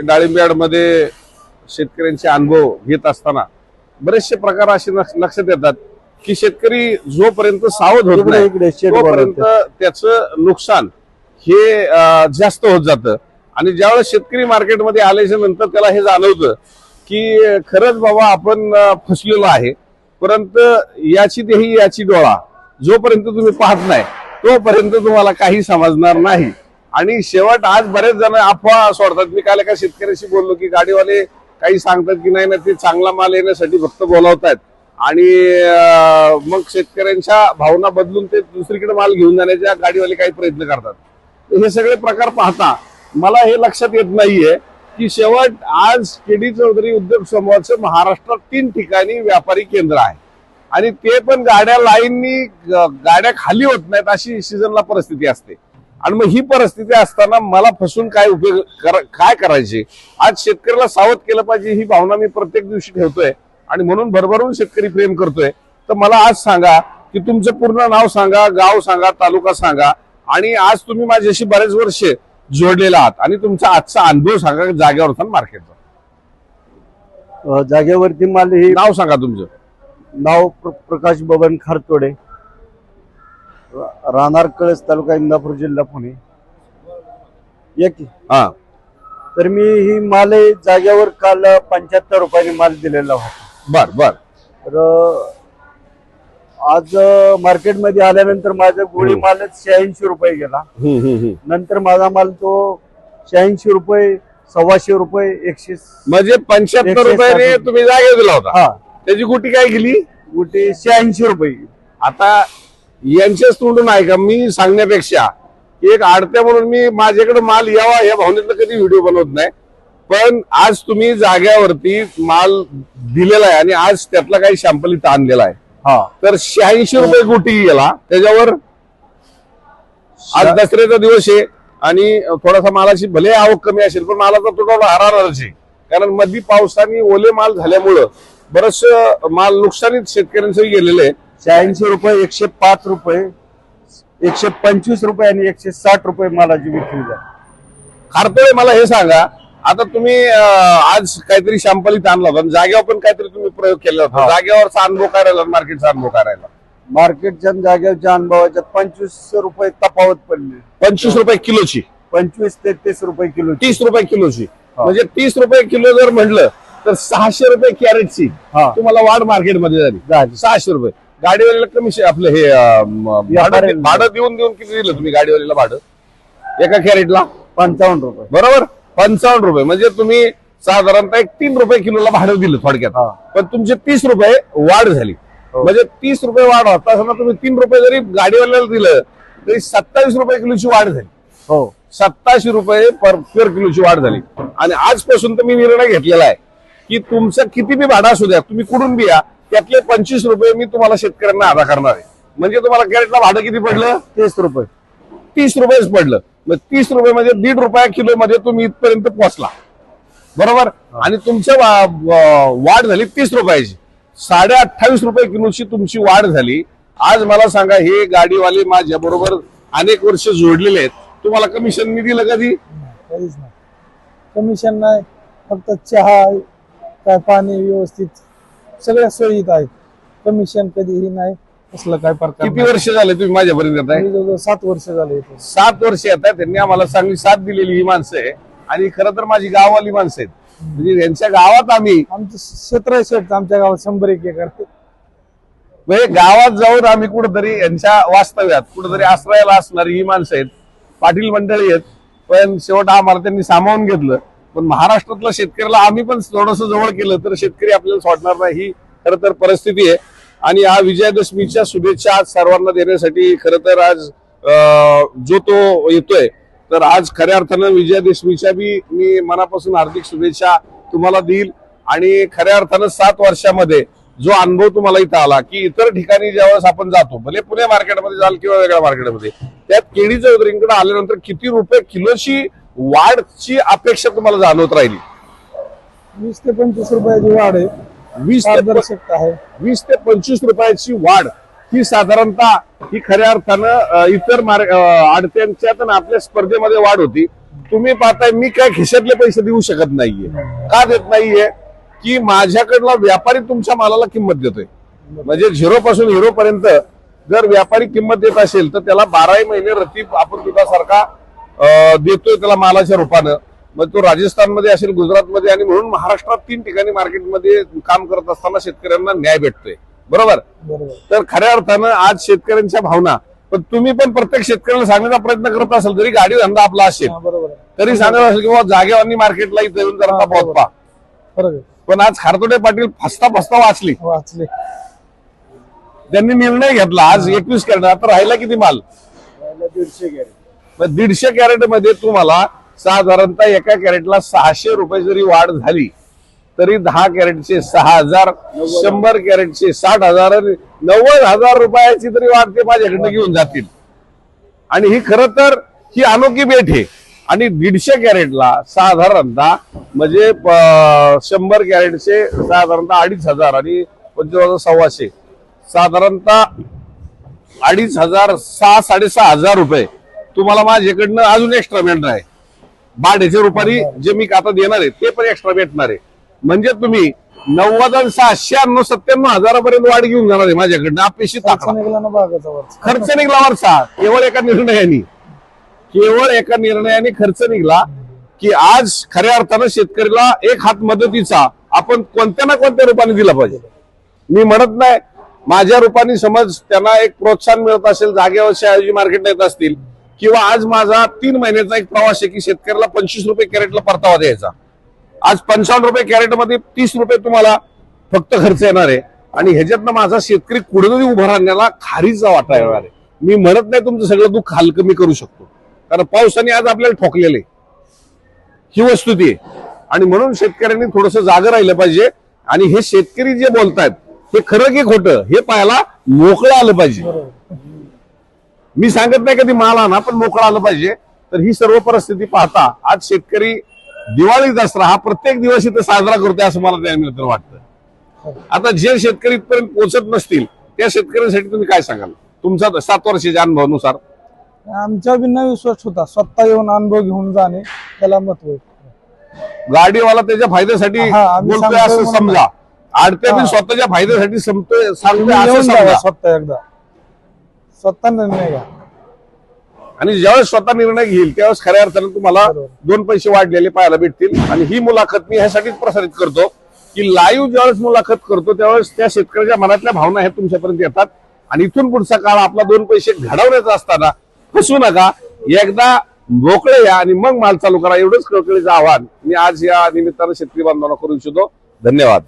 डाळिंब्याडमध्ये शेतकऱ्यांचे अनुभव घेत असताना बरेचसे प्रकार असे लक्ष- लक्षात येतात की शेतकरी जोपर्यंत सावध होत नाही तोपर्यंत त्याचं नुकसान हे जास्त होत जातं. आणि ज्यावेळेस शेतकरी मार्केटमध्ये आल्याच्यानंतर त्याला हे जाणवतं की खरंच बाबा आपण फसलेलो आहे. परंतु याची देही याची डोळा जोपर्यंत तुम्ही पाहत नाही तोपर्यंत तुम्हाला काही समजणार नाही. आणि शेवट आज बरेच जण अफवा सोडतात. मी काल एका शेतकऱ्याशी बोललो की गाडीवाले काही सांगतात की नाही ना ते चांगला माल येण्यासाठी फक्त बोलावतात आणि मग शेतकऱ्यांच्या भावना बदलून ते दुसरीकडे माल घेऊन जाण्याच्या गाडीवाले काही प्रयत्न करतात. हे सगळे प्रकार पाहता मला हे लक्षात येत नाहीये की शेवट आज केडी चौधरी उद्योग समूहाचं महाराष्ट्रात तीन ठिकाणी व्यापारी केंद्र आहे. आणि ते पण गाड्या लाईननी गाड्या खाली होत नाहीत अशी सीझनला परिस्थिती असते. आणि मग ही परिस्थिती असताना मला फसून काय उपयोग कर- काय करायचे? आज शेतकऱ्याला सावध केलं पाहिजे ही भावना मी प्रत्येक दिवशी ठेवतोय. आणि म्हणून भरभरून शेतकरी प्रेम करतोय. तर मला आज सांगा की तुमचं पूर्ण नाव सांगा गाव सांगा तालुका सांगा. आणि आज तुम्ही माझ्याशी बरेच वर्ष जोडलेला आहात. आणि तुमचा आजचा अनुभव सांगा जागेवर मार्केटचा जागेवरती माल ही नाव सांगा तुमचं. नाव प्र- प्रकाश बबन खारतोडे. राहणार कळस तालुका इंदापूर जिल्हा पुणे. एक हा. तर मी ही माल जागेवर काल पंच्याहत्तर रुपयाने माल दिलेला होता. बर बर. तर आज मार्केटमध्ये आल्यानंतर माझा गोळी हम्म. माल शहाऐंशी रुपये गेला. नंतर माझा माल तो शहाऐंशी रुपये सव्वाशे रुपये एकशे म्हणजे पंच्याहत्तर रुपयाने. तुम्ही जागे दिला होता. हा. त्याची गुटी काय गेली? गुटे शहाऐंशी रुपये आता यांच्याच तोंडून आहे का? मी सांगण्यापेक्षा एक आडत्या म्हणून मी माझ्याकडे माल यावा या भावनेतलं कधी व्हिडिओ बनवत नाही. पण आज तुम्ही जाग्यावरती माल दिलेला आहे आणि आज त्यातला काही शॅम्पल इथं आणलेला आहे. हा. तर शहाऐंशी रुपये गुटी गेला. त्याच्यावर आज दसऱ्याचा दिवस आहे आणि थोडासा मालाची भले आवक कमी असेल पण मालाचा तुटवडा हरारच आहे. कारण मधी पावसाने ओले माल झाल्यामुळं बरंच माल नुकसानीत शेतकऱ्यांचं गेलेलं आहे शहाऐंशी रुपये एकशे पाच रुपये एकशे पंचवीस रुपये आणि एकशे साठ रुपये मालाची विक्री झाली. खारतोय मला हे सांगा. आता तुम्ही अं, आज काहीतरी शॅम्पल इथं आणला होता. आणि जागेवर पण काहीतरी तुम्ही प्रयोग केला होता. हा. जागेवरचा अनुभव काय राहिला मार्केटचा अनुभव काय राहिला मार्केटच्या आणि जागेवरच्या अनुभवाच्यात पंचवीस रुपये तफावत पडली. पंचवीस रुपये किलोची. पंचवीस ते तीस रुपये किलो तीस रुपये किलोची. हा. म्हणजे तीस रुपये किलो जर म्हटलं तर सहाशे रुपये कॅरेटची हा. तुम्हाला वाढ मार्केटमध्ये झाली. झाली. सहाशे रुपये. गाडीवाल्याला कमी आपलं हे भाडं. भाडं देऊन देऊन किती दिलं तुम्ही गाडीवाल्याला भाडं? एका कॅरेटला? पंचावन्न रुपये. बरोबर? पंचावन्न रुपये. म्हणजे तुम्ही साधारणतः एक तीन रुपये किलोला भाडं दिलं थोडक्यात. पण तुमचे तीस रुपये वाढ झाली. हो. म्हणजे तीस रुपये वाढ होता असताना तुम्ही तीन रुपये जरी गाडीवाल्याला दिलं तरी सत्तावीस रुपये किलोची वाढ झाली. हो. सत्ताशे रुपये पर पर किलोची वाढ झाली. आणि आजपासून तर मी निर्णय घेतलेला आहे की तुमचं किती बी भाडा असू द्या तुम्ही कुठून बी या त्यातले पंचवीस रुपये मी तुम्हाला शेतकऱ्यांना अदा करणार आहे. म्हणजे तुम्हाला कॅरेटला भाडं किती पडलं? तीस रुपये. तीस रुपयेच पडलं. मग तीस रुपये म्हणजे दीड रुपया किलो मध्ये तुम्ही इथपर्यंत पोहोचला. बरोबर? आणि तुमच्या वाढ झाली तीस रुपयाची. साडे अठ्ठावीस रुपये किलोची तुमची वाढ झाली. आज मला सांगा हे गाडीवाले माझ्या बरोबर अनेक वर्ष जोडलेले आहेत. तुम्हाला कमिशन मी दिलं कधी? काहीच नाही. कमिशन नाही. फक्त चहा काय पाणी व्यवस्थित सगळ्या सोयी इथं आहेत. कमिशन कधीही नाही असलं काय प्रकार किती वर्ष झाले तुम्ही माझ्यापर्यंत येत आहे जवळजवळ सात वर्ष झाले इथे. सात वर्ष येत आहेत. त्यांनी आम्हाला चांगली साथ दिलेली ही माणसं आहे. आणि खरं तर माझी गाववाली माणसं आहेत. म्हणजे यांच्या गावात आम्ही आमचं क्षेत्र आहे शेत आमच्या गावात शंभर एक एकर. म्हणजे गावात जाऊन आम्ही कुठंतरी यांच्या वास्तव्यात कुठंतरी आश्रयाला असणारी ही माणसं आहेत. पाटील मंडळी आहेत. पण शेवट आम्हाला त्यांनी सामावून घेतलं. पण महाराष्ट्रातल्या शेतकऱ्याला आम्ही पण थोडस जवळ केलं तर शेतकरी आपल्याला सोडणार नाही. ही खरं तर परिस्थिती आहे. आणि या विजयादशमीच्या शुभेच्छा आज सर्वांना देण्यासाठी खरं तर आज जो तो येतोय तर आज खऱ्या अर्थानं विजयादशमीच्या बी मी मनापासून हार्दिक शुभेच्छा तुम्हाला देईल. आणि खऱ्या अर्थानं सात वर्षामध्ये जो अनुभव तुम्हाला इथं आला की इतर ठिकाणी ज्यावेळेस आपण जातो भले पुणे मार्केटमध्ये जाल किंवा वेगळ्या मार्केटमध्ये त्यात केळीचं चौधरींकडे आल्यानंतर किती रुपये किलोची वाढची अपेक्षा तुम्हाला जाणवत राहिली. वीस ते पंचवीस रुपयाची वाढ आहे. वीस ते आहे. वीस ते पंचवीस रुपयाची वाढ ही साधारणतः ही खऱ्या अर्थानं इतर मार्ग आडत्यांच्यात आणि आपल्या स्पर्धेमध्ये वाढ होती. तुम्ही पाहताय मी काय खिशातले पैसे देऊ शकत नाहीये. का देत नाहीये? की माझ्याकडला व्यापारी तुमच्या मालाला किंमत देतोय. म्हणजे झिरो पासून हिरो पर्यंत जर व्यापारी किंमत देत असेल तर त्याला बाराही महिने रतीप आपण दुधासारखा अं, देतोय त्याला मालाच्या रूपानं. मग तो राजस्थानमध्ये असेल गुजरातमध्ये आणि म्हणून महाराष्ट्रात तीन ठिकाणी मार्केटमध्ये काम करत असताना शेतकऱ्यांना न्याय भेटतोय. बरोबर? तर खऱ्या अर्थानं आज शेतकऱ्यांच्या भावना पण तुम्ही पण प्रत्येक शेतकऱ्याला सांगण्याचा प्रयत्न करत असाल जरी गाडी धंदा आपला असेल. तरी सांगत असेल किंवा जागेवानी मार्केटला इथे येऊन जरा पोहोचपा. पण आज खारतोडे पाटील फसता फसता वाचली. वाचले. त्यांनी निर्णय घेतला आज एकवीस कॅरेट आता राहिला किती माल? दीडशे दीडशे कॅरेटमध्ये तुम्हाला साधारणतः एका कॅरेटला सहाशे रुपये जरी वाढ झाली तरी दहा कॅरेटचे सहा हजार शंभर कॅरेटचे साठ हजार आणि नव्वद हजार रुपयाची तरी वाढ ते माझ्याकडनं घेऊन जातील. आणि ही खर तर ही अनोखी भेट आहे. आणि दीडशे कॅरेटला साधारणतः म्हणजे प- शंभर कॅरेटचे साधारणतः अडीच हजार आणि पंचवीस हजार सव्वाशे. साधारणतः अडीच हजार सहा साडेसहा हजार रुपये. तुम्हाला माझ्याकडनं अजून एक्स्ट्रा मिळणार आहे. भाड्याच्या रूपाने जे मी आता देणार आहे ते पण एक्स्ट्रा भेटणार आहे. म्हणजे तुम्ही नव्वद आणि सहाशे अण्णव सत्त्याण्णव हजारापर्यंत वाढ घेऊन जाणार आहे माझ्याकडनं. अपेक्षित खर्च. निघाला वरचा. केवळ एका निर्णयाने. केवळ एका निर्णयाने खर्च निघला की आज खऱ्या अर्थानं शेतकऱ्याला एक हात मदतीचा आपण कोणत्या ना कोणत्या रूपाने दिला पाहिजे. मी म्हणत नाही माझ्या रूपाने समज त्यांना एक प्रोत्साहन मिळत असेल जागेवर शहाजी मार्केट येत असतील किंवा आज माझा तीन महिन्याचा एक प्रवास आहे की शेतकऱ्याला पंचवीस रुपये कॅरेटला परतावा द्यायचा. आज पंचावन्न रुपये कॅरेटमध्ये तीस रुपये तुम्हाला फक्त खर्च येणार आहे. आणि ह्याच्यातनं माझा शेतकरी कुठेतरी उभा राहण्याला खारीचा वाटा येणार आहे. मी म्हणत नाही तुमचं सगळं दुःख हलकं मी करू शकतो. कारण पावसाने आज आपल्याला ठोकलेलं आहे. ही वस्तुती आहे. आणि म्हणून शेतकऱ्यांनी थोडस जागं राहिलं पाहिजे. आणि हे शेतकरी जे बोलतायत हे खरं की खोटं हे पाहायला मोकळं आलं पाहिजे. मी सांगत नाही कधी माल आणा पण मोकळा आलं पाहिजे. तर ही सर्व परिस्थिती पाहता आज शेतकरी दिवाळी दसरा हा प्रत्येक दिवस इथं साजरा करतोय असं मला त्या निमित्तानं वाटतं. आता जे शेतकरी इथपर्यंत पोहोचत नसतील त्या शेतकऱ्यांसाठी तुम्ही काय सांगाल? तुमचा सात वर्षाच्या अनुभवानुसार. आमच्या बी न विश्वास होता. स्वतः येऊन अनुभव घेऊन जाणे त्याला महत्त्व. गाडीवाला त्याच्या फायद्यासाठी बोलतोय सांगतोय असं समजा. आडत्या. स्वतःच्या फायद्यासाठी सांगतोय तुम्ही असं समजा. स्वतः एकदा. स्वतः निर्णय घ्या. आणि ज्यावेळेस स्वतः निर्णय घेईल त्यावेळेस खऱ्या अर्थानं तुम्हाला. दोन पैसे वाढलेले पाहायला भेटतील. आणि ही मुलाखत मी ह्यासाठीच प्रसारित करतो की लाईव्ह ज्यावेळेस मुलाखत करतो त्यावेळेस त्या शेतकऱ्याच्या मनातल्या भावना ह्या तुमच्यापर्यंत येतात. आणि इथून पुढचा काळ आपला दोन पैसे घडवण्याचा असताना फसू नका. एकदा मोकळे या आणि मग माल चालू करा. एवढंच कळकळीचं आव्हान मी आज या निमित्तानं शेतकरी बांधवांना करू इच्छितो. धन्यवाद.